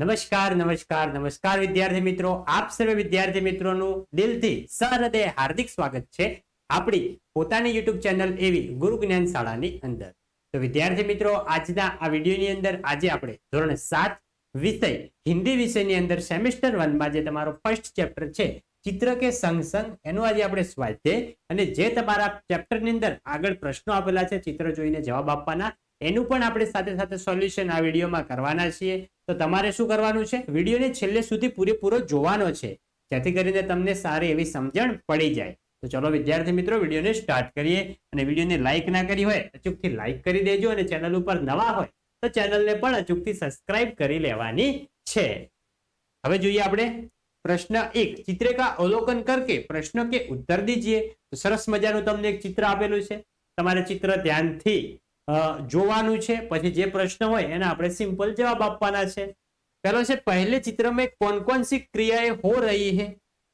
નમસ્કાર નમસ્કાર નમસ્કાર વિદ્યાર્થી મિત્રો. આપ સર્વે વિદ્યાર્થી મિત્રોનું દિલથી સહૃદય હાર્દિક સ્વાગત છે આપણી પોતાની યુટ્યુબ ચેનલ એવી ગુરુ જ્ઞાન શાળાની અંદર. તો વિદ્યાર્થી મિત્રો, આજના આ વિડીયોની અંદર આજે આપણે ધોરણ સાત વિષય હિન્દી વિષયની અંદર સેમેસ્ટર વનમાં જે તમારો ફર્સ્ટ ચેપ્ટર છે, ચિત્ર કે સંગસંગ સંગ, એનું આજે આપણે સ્વાધ્યાય અને જે તમારા ચેપ્ટરની અંદર આગળ પ્રશ્નો આપેલા છે, ચિત્ર જોઈને જવાબ આપવાના, એનું પણ આપણે સાથે સાથે સોલ્યુશન આ વિડીયોમાં કરવાના છીએ. તો તમારે શું કરવાનું છે? વિડીયોને છેલ્લે સુધી પૂરેપૂરો જોવાનો છે. જેથી કરીને તમને સારી એવી સમજણ પડી જાય. તો ચલો વિદ્યાર્થી મિત્રો, વિડીયોને સ્ટાર્ટ કરીએ. અને વિડીયોને લાઇક ના કરી હોય, અચૂકથી લાઇક કરી દેજો. અને ચેનલ ઉપર નવા હોય, તો ચેનલને પણ અચૂકથી સબસ્ક્રાઇબ કરી લેવાની છે. હવે જોઈએ આપણે પ્રશ્ન એક. ચિત્ર કા અવલોકન કરકે પ્રશ્ન કે ઉત્તર દીજીએ. તો સરસ મજાનું તમને એક ચિત્ર આપેલું છે. તમારે ચિત્ર ધ્યાનથી જોવાનું છે પછી જે પ્રશ્ન હોય એના આપણે સિંપલ જવાબ આપવાના છે पहला से पहले चित्र में कौन कौन सी क्रियाएं हो रही है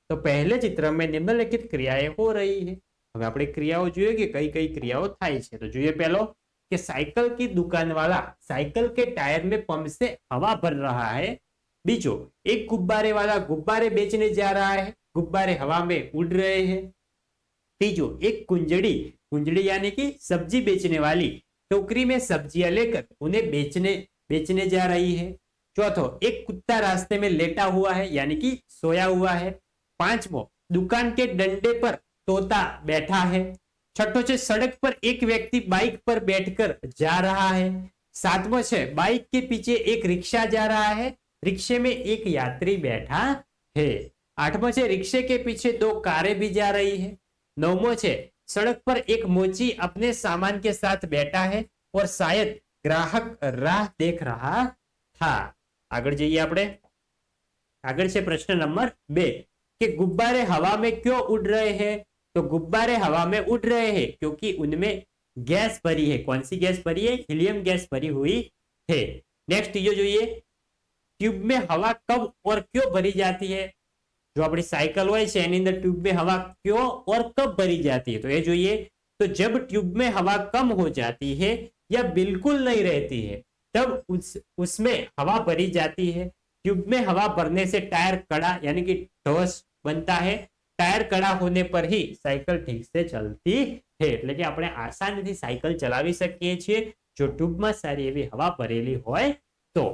तो पहले चित्र में निम्नलिखित क्रियाएं हो रही है હવે આપણે ક્રિયાઓ જોઈએ કે કઈ કઈ ક્રિયાઓ થાય છે તો જોઈએ પહેલો कि साइकिल की दुकान वाला साइकिल के टायर में पंप से हवा भर रहा है बीजो एक गुब्बारे वाला गुब्बारे बेचने जा रहा है गुब्बारे हवा में उड़ रहे हैं तीजो एक कुंजड़ी कुंजड़ी यानी कि सब्जी बेचने वाली टोकरी में सब्ज़ियाँ लेकर उन्हें बेचने बेचने जा रही है। चौथो, एक कुत्ता रास्ते में लेटा हुआ है, यानी कि सोया हुआ है। पांचवो, दुकान के डंडे पर तोता बैठा है। छठो, छे, सड़क पर एक व्यक्ति बाइक पर बैठकर जा रहा है। सातवो, छे, बाइक के पीछे एक रिक्शा जा रहा है। रिक्शे में एक यात्री बैठा है। आठवो, छे, रिक्शे के पीछे दो कारें भी जा रही है। नौवो छे सड़क पर एक मोची अपने सामान के साथ बैठा है और शायद ग्राहक राह देख रहा था આગળ જઈએ આપણે આગળ છે પ્રશ્ન નંબર બે कि गुब्बारे हवा में क्यों उड़ रहे हैं तो गुब्बारे हवा में उड़ रहे हैं क्योंकि उनमें गैस भरी है कौन सी गैस भरी है हीलियम गैस भरी हुई है नेक्स्ट ये જોઈએ ટ્યુબ में हवा कब और क्यों भरी जाती है जो આપણી સાયકલ હોય છે એની અંદર ट्यूब में हवा क्यों और कब भरी जाती है तो ये જોઈએ तो जब ट्यूब में हवा कम हो जाती है या बिल्कुल नहीं रहती है तब उस उसमें हवा भरी जाती है ट्यूब में हवा भरने से टायर कड़ा यानी कि ठोस बनता है टायर कड़ा होने पर ही साइकिल ठीक से चलती है એટલે કે આપણે આસાનીથી સાયકલ ચલાવી શકીએ છીએ જો ટ્યુબમાં સારી એવી હવા ભરેલી હોય તો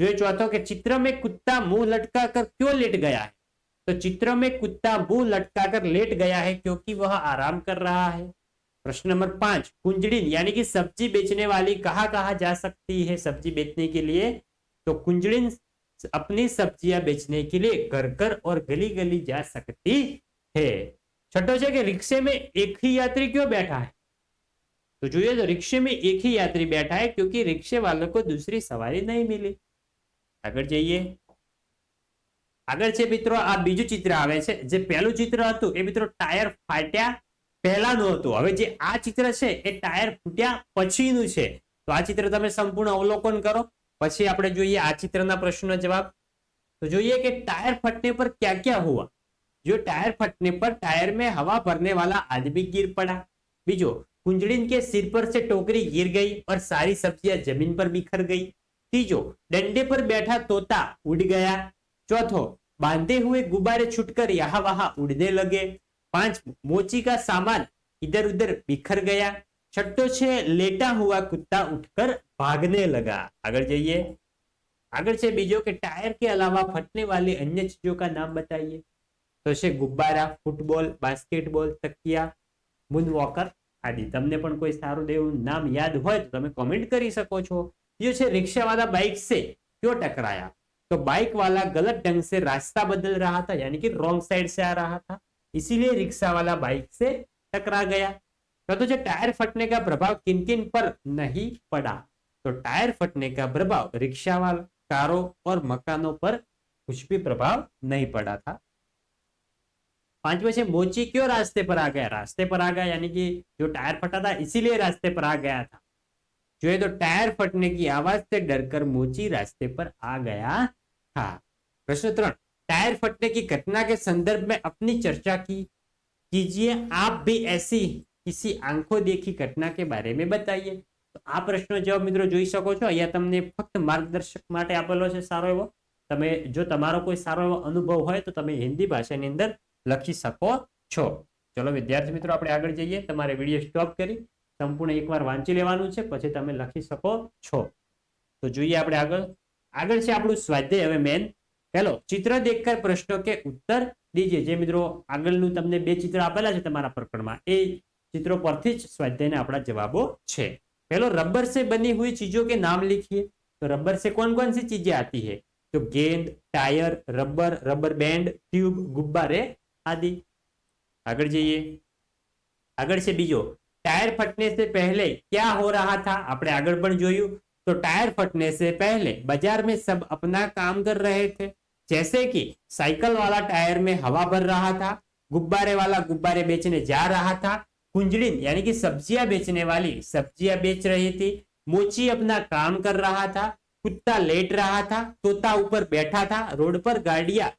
જોઈએ ચોથો કે चित्र में कुत्ता मुंह लटका कर क्यों लेट गया है तो चित्र में कुत्ता बू लटकाकर लेट गया है क्योंकि वह आराम कर रहा है। प्रश्न नंबर पाँच कुंजड़िन यानी कि सब्ज़ी बेचने वाली कहाँ कहाँ जा सकती है सब्ज़ी बेचने के लिए? तो कुंजड़िन अपनी सब्ज़ियाँ बेचने के लिए घर घर और गली गली जा सकती है। छठो जगह, रिक्शे में एक ही यात्री क्यों बैठा है? तो जो ये रिक्शे में एक ही यात्री बैठा है क्योंकि रिक्शे वालों को दूसरी सवारी नहीं मिली। अगर जाइए। આગળ છે મિત્રો આ બીજું ચિત્ર આવે છે જે પહેલું ચિત્ર હતું એ મિત્રો ટાયર ફાટ્યા પહેલાનું હતું હવે જે આ ચિત્ર છે એ ટાયર ફૂટ્યા પછીનું છે તો આ ચિત્ર તમે સંપૂર્ણ અવલોકન કરો પછી આપણે જોઈએ આ ચિત્રના પ્રશ્નનો જવાબ तो જોઈએ कि टायर फटने पर क्या क्या हुआ जो टायर फटने पर टायर में हवा भरने वाला आदमी गिर पड़ा बीजो कुंजड़िन के सिर पर से टोकरी गिर गई और सारी सब्जियां जमीन पर बिखर गई तीजो डंडे पर बैठा तोता उड़ गया ચોથો, બાંધે હુએ ગુબારે છૂટકર યહા વહા ઉડને લગે. પાંચ મોચી કા સામાન ઇધર ઉધર બિખર ગયા. છઠ્ઠો છે, લેટા હુઆ કુત્તા ઉઠકર ભાગને લગા. આગળ જઈએ. આગળ છે બીજો કે ટાયર કે અલાવા ફટને વાલી અન્ય ચીજો કા નામ બતાઈએ. તો છે ગુબ્બારા, ફૂટબોલ, બાસ્કેટબોલ, તકિયા મૂન વોકર આદિ. તમને પણ કોઈ સારું દેવું નામ યાદ હોય તો તમે કોમેન્ટ કરી શકો છો. યો છે રિક્ષાવાળા બાઇક સે ક્યો ટકરાયા? तो बाइक वाला गलत ढंग से रास्ता बदल रहा था, यानी कि रॉन्ग साइड से आ रहा था, इसीलिए रिक्शा वाला बाइक से टकरा गया। तो तो जो टायर फटने का प्रभाव किन किन पर नहीं पड़ा तो टायर फटने का प्रभाव रिक्शा वाला, कारों और मकानों पर कुछ भी प्रभाव नहीं पड़ा था। पांचवा से मोची क्यों रास्ते पर आ गया? रास्ते पर आ गया, यानी कि जो टायर फटा था, इसीलिए रास्ते पर आ गया था। जो है तो टायर फटने की आवाज़ से डरकर मोची रास्ते पर आ गया। था प्रश्न त्रण टायर फटने की घटना के संदर्भ में अपनी चर्चा की कीजिए आप भी ऐसी किसी आंखों देखी घटना के बारे में बताइए તો આ પ્રશ્નનો જવાબ મિત્રો જોઈ શકો છો અહીંયા તમને ફક્ત માર્ગદર્શક માટે આપેલો છે સારો એવો તમે જો તમારો કોઈ સારો એવો અનુભવ હોય તો તમે હિન્દી ભાષાની અંદર લખી શકો છો ચલો વિદ્યાર્થી મિત્રો આપણે આગળ જઈએ તમારે વિડીયો સ્ટોપ કરી સંપૂર્ણ એકવાર વાંચી લેવાનું છે પછી તમે લખી શકો છો તો જોઈએ આપણે આગળ આગળ છે આપણું સ્વાધ્યાય. હવે મેન પહેલો ચિત્ર દેખકર પ્રશ્નો કે ઉત્તર દીજે. જે મિત્રો આગળનું તમને બે ચિત્ર આપેલા છે તમારા પ્રકરણમાં. એ ચિત્રો પરથી જ સ્વાધ્યાયના આપણા જવાબો છે. પહેલો, રબર સે બની હુઈ ચીજો કે નામ લીખીએ? તો રબર સે કોણ કોણ સી ચીજે આતી હે? તો ગેંદ, tyre, rubber rubber band, tube ગુબ્બારે આદિ. આગળ જઈએ. આગળ છે બીજો. ટાયર ફટને સે પહેલે ક્યાં હો રહા થા? આપણે આગળ પણ જોયું. तो टायर फटने से पहले बाजार में सब अपना काम कर रहे थे जैसे कि साइकिल वाला टायर में हवा भर रहा था गुब्बारे वाला गुब्बारे बेचने जा रहा था कुंजड़िन यानी कि सब्जियां बेचने वाली सब्जियां बेच रही थी मोची अपना काम कर रहा था कुत्ता लेट रहा था तोता ऊपर बैठा था रोड पर गाड़ियां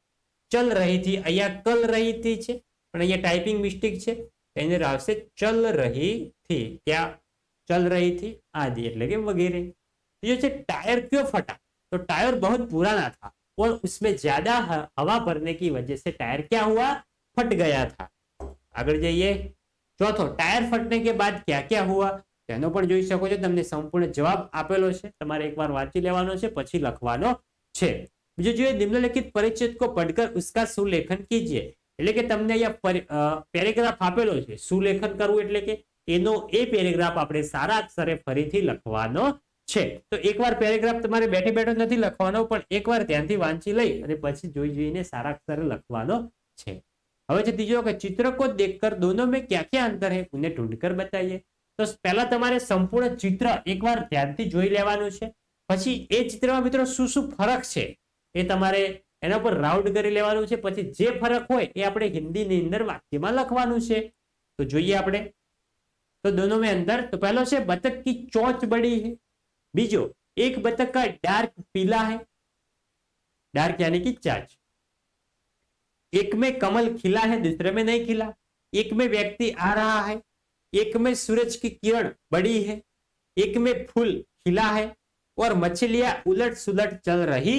ચલ રહી થી અહીંયા કલ રહી થી છે પણ અહીંયા ટાઈપિંગ મિસ્ટેક છે એની અંદર આવશે ચલ રહી થી क्या चल रही थी आदि એટલે કે वगैरह ये છે टायर क्यों फटा तो टायर बहुत पुराना था और उसमें ज्यादा ह- हवा भरने की वजह से टायर क्या हुआ फट गया था આગળ જઈએ ચોથો ટાયર ફટને કે બાદ ક્યાં ક્યાં હુઆ તેનો પણ જોઈ શકો છો તમને સંપૂર્ણ જવાબ આપેલો છે તમારે એકવાર વાંચી લેવાનો છે પછી લખવાનો છે બીજું જોઈએ નિમ્નલિખિત પરિચ્છેદ કો પઢકર ઉસકા સુલેખન કીજીએ એટલે કે તમને અહીંયા પેરેગ્રાફ આપેલો છે સુલેખન કરવું એટલે કે એનો એ પેરેગ્રાફ આપણે સારા અક્ષરે ફરીથી લખવાનો છે. તો એકવાર પેરેગ્રાફ તમારે બેઠી બેઠો નથી લખવાનો, પણ એકવાર ધ્યાનથી વાંચી લઈ અને પછી જોઈ જોઈને સારા અક્ષરે લખવાનો છે. હવે છે ત્રીજો કે ચિત્રકો દેખકર દોનો મેં ક્યાં ક્યાં અંતર હે? ઉને ઢૂંઢકર બતાવીએ તો પહેલા તમારે સંપૂર્ણ ચિત્ર એકવાર ધ્યાનથી જોઈ લેવાનું છે. પછી એ ચિત્રમાં મિત્રો શું શું ફરક છે એ તમારે એના પર રાઉન્ડ કરી લેવાનું છે. પછી જે ફરક હોય એ આપણે હિન્દીની અંદર વાક્યમાં લખવાનું છે. તો જોઈએ આપણે. તો દોનો મેં અંતર. તો પહેલો છે, બતક કી ચોચ બડી बीजो एक बतख का डार्क पीला है डार्क यानी कि चाच एक में कमल खिला है दूसरे में नहीं खिला एक में व्यक्ति आ रहा है एक में सूरज की किरण बड़ी है एक में फूल खिला है और मछलियां उलट सुलट चल रही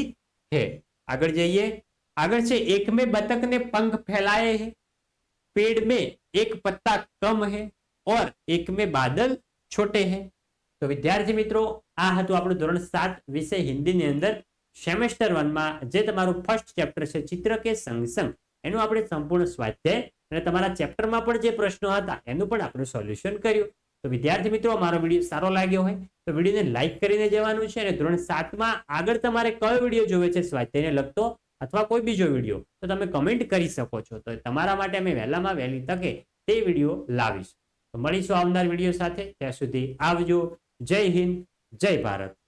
है आगे जाइए आगे से एक में बतख ने पंख फैलाए हैं पेड़ में एक पत्ता कम है और एक में बादल छोटे हैं તો વિદ્યાર્થી મિત્રો આ હતું આપણું ધોરણ સાત વિષય હિન્દીની અંદર. સેમેસ્ટર વનમાં જે તમારું ફર્સ્ટ ચેપ્ટર છે, ચિત્ર કે સંગ સંગ એનું આપણે સંપૂર્ણ સ્વાધ્યાય અને તમારા ચેપ્ટરમાં પણ જે પ્રશ્નો હતા, એનું પણ આપણે સોલ્યુશન કર્યું. તો વિદ્યાર્થી મિત્રો મારો વીડિયો સારો લાગ્યો હોય, તો વિડીયોને લાઈક કરીને જવાનું છે અને ધોરણ સાતમાં આગળ તમારે કયો વીડિયો જોવે છે, સ્વાધ્યાયને લગતો અથવા કોઈ બીજો વીડિયો, તો તમે કમેન્ટ કરી શકો છો. તો તમારા માટે અમે વહેલામાં વહેલી તકે તે વીડિયો લાવીશું. તો મળીશું આવનાર વીડિયો સાથે. ત્યાં સુધી આવજો. જય હિન્દ. જય ભારત.